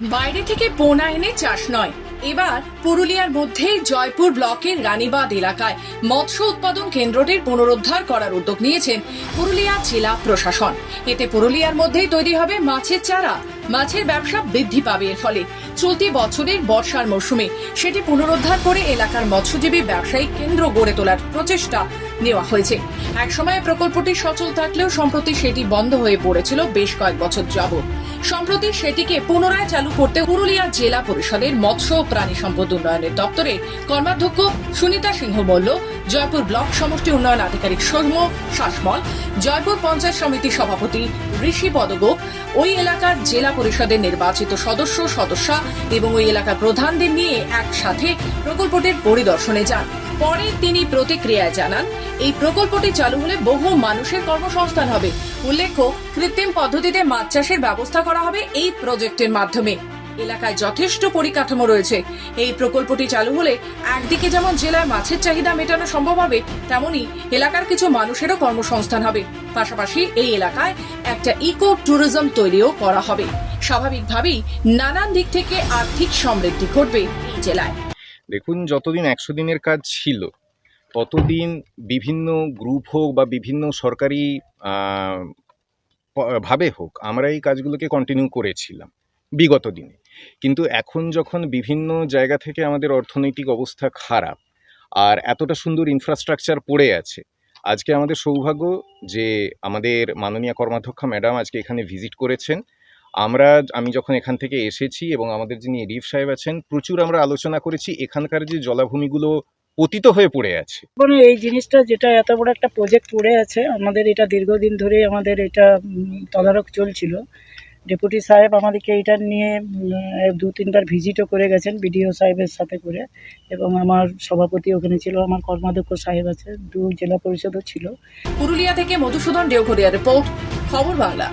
বাইরে থেকে পোনা এনে চাষ নয়। এবার পুরুলিয়ার মধ্যে জয়পুর ব্লকের রানীবাদ এলাকায় মৎস্য উৎপাদন কেন্দ্রটির পুনরুদ্ধার করার উদ্যোগ নিয়েছেন পুরুলিয়া জেলা প্রশাসন। এতে পুরুলিয়ার মধ্যেই তৈরি হবে মাছের চারা। মাছের ব্যবসা বৃদ্ধি পাবে এর ফলে। চলতি বছরের বর্ষার মৌসুমে সেটি পুনরুদ্ধার করে এলাকার মৎস্যজীবী ব্যবসায়িক কেন্দ্র গড়ে তোলার প্রচেষ্টা নেওয়া হয়েছে। একসময় প্রকল্পটি সচল থাকলেও সম্প্রতি সেটি বন্ধ হয়ে পড়েছিল বেশ কয়েক বছর যাবৎ। সম্প্রতি সেটিকে পুনরায় চালু করতে পুরুলিয়া জেলা পরিষদের মৎস্য ও প্রাণী সম্পদ উন্নয়নের দপ্তরে কর্মাধ্যক্ষ সুনিতা সিংহ মল্ল জয়পুর ব্লক সমষ্টি উন্নয়ন আধিকারিক সৌম্য শাসমল, জয়পুর পঞ্চায়েত সমিতির সভাপতি ঋষি পদগোপ ওই এলাকার জেলা পরিষদের নির্বাচিত সদস্য, সদস্যা এবং ওই এলাকার প্রধানদের নিয়ে একসাথে প্রকল্পটির পরিদর্শনে যান। পরে তিনি প্রতিক্রিয়ায় জানান এই প্রকল্পটি চালু হলে বহু মানুষের কর্মসংস্থান হবে। উল্লেখ্য, কৃত্রিম পদ্ধতিতে মাছ চাষের ব্যবস্থা করা হবে এই প্রজেক্টের মাধ্যমে। এলাকায় যথেষ্ট পরিকাঠামো রয়েছে। এই প্রকল্পটি চালু হলে একদিকে যেমন জেলায় মাছের চাহিদা মেটানো সম্ভব হবে, তেমনি এলাকার কিছু মানুষেরও কর্মসংস্থান হবে। পাশাপাশি এই এলাকায় একটা ইকো ট্যুরিজম তৈরিও করা হবে। স্বাভাবিকভাবেই নানান দিক থেকে আর্থিক সমৃদ্ধি ঘটবে এই জেলায়। দেখুন, যতদিন একশো দিনের কাজ ছিল ততদিন বিভিন্ন গ্রুপ হোক বা বিভিন্ন সরকারি ভাবে হোক, আমরা এই কাজগুলোকে কন্টিনিউ করেছিলাম বিগত দিনে। কিন্তু এখন যখন বিভিন্ন জায়গা থেকে আমাদের অর্থনৈতিক অবস্থা খারাপ আর এতটা সুন্দর ইনফ্রাস্ট্রাকচার পড়ে আছে, আজকে আমাদের সৌভাগ্য যে আমাদের মাননীয় কর্মাধ্যক্ষা ম্যাডাম আজকে এখানে ভিজিট করেছেন। আমরা, আমি যখন এখান থেকে এসেছি এবং আমাদের যিনি এডিএফ সাহেব আছেন, প্রচুর আমরা আলোচনা করেছি। এখানকার যে জলাভূমিগুলো পতিত হয়ে পড়ে আছে। মানে এই জিনিসটা যেটা এত বড় একটা প্রজেক্ট পড়ে আছে আমাদের এটা দীর্ঘদিন ধরে আমাদের এটা তদারক চলছিল। ডেপুটি সাহেব আমাদেরকে এটা নিয়ে দু তিনবার ভিজিটও করে গেছেন বিডিও সাহেবের সাথে করে। এবং আমার সভাপতি ওখানে ছিল আমার কর্মাধ্যক্ষ সাহেব আছে দু জেলা পরিষদও ছিল। পুরুলিয়া থেকে মধুসূদন দেওঘরিয়া রিপোর্ট খবর বাংলা।